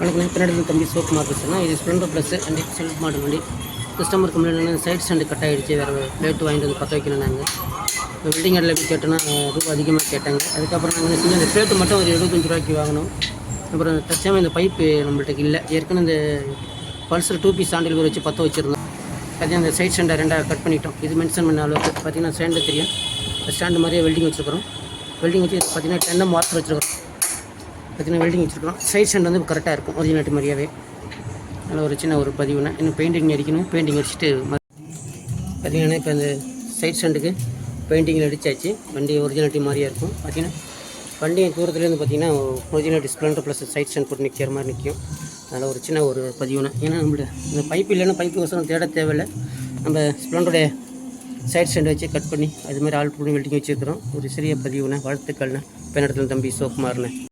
வணக்கம் பின்னாடி தம்பி சோப் மார்க் இது Splendor plus and self model வண்டி customer complaint side stand cut ஆகிடுச்சு வேறு பிளேட் வாங்கிட்டு வந்து பற்ற வைக்கணும் நாங்கள் இப்போ வெல்டிங் கடையில் போய் கேட்டோன்னா ரூபா அதிகமாக கேட்டாங்க. அதுக்கப்புறம் நாங்கள் என்ன செஞ்சோம் அந்த பிளேட்டு மட்டும் ஒரு எழுபத்தஞ்சு ரூபாய்க்கு வாங்கினோம். அப்புறம் தச்சாமல் இந்த பைப்பு நம்மள்ட்ட இல்லை. ஏற்கனவே இந்த பல்சர் டூ பீஸ் சாண்டில் வச்சு பற்ற வச்சுருந்தோம். அதே அந்த சைட் ஸ்டாண்டை ரெண்டாக கட் பண்ணிட்டோம். இது மென்ஷன் பண்ண அளவுக்கு. பார்த்தீங்கன்னா ஸ்டாண்டு தெரியும். ஸ்டாண்டு மாதிரியே வெல்டிங் வச்சுருக்கிறோம். வெல்டிங் வச்சு பார்த்தீங்கன்னா டென்னம் வாட்டர் வச்சுருக்கிறோம். பார்த்திங்கன்னா வெல்டிங் வச்சுருக்கோம். சைட் ஸ்டாண்ட் வந்து கரெக்டாக இருக்கும். ஒரிஜினாலிட்டி மாதிரியாவே. அதில் ஒரு சின்ன ஒரு பதிவுனா இன்னும் பெயிண்டிங் அடிக்கணும். பெயிண்டிங் அடிச்சுட்டு பார்த்திங்கன்னா பார்த்தீங்கன்னா இப்போ அந்த சைட் ஸ்டாண்டுக்கு பெயிண்டிங் அடித்தாச்சு வண்டி ஒரிஜினாலிட்டி மாதிரியாக இருக்கும். பார்த்திங்கன்னா வண்டி தூரத்துலேருந்து பார்த்தீங்கன்னா originality Splendor plus side stand போட்டு நிற்கிற மாதிரி நிற்கும் அதில் ஒரு சின்ன ஒரு பதிவுனா ஏன்னா நம்மளோட இந்த பைப் இல்லைன்னா பைப்பு வசனம் தேட தேவையில்லை. நம்ம ஸ்ப்ளெண்டருடைய சைட் ஸ்டாண்ட் வச்சு கட் பண்ணி அது மாதிரி ஆல்ட் பண்ணி வெல்டிங் வச்சுருக்கிறோம். ஒரு சிறிய பதிவுனா வாழ்த்துக்கள்னா பெண்ணத்தில் தம்பி சோக்குமார்னு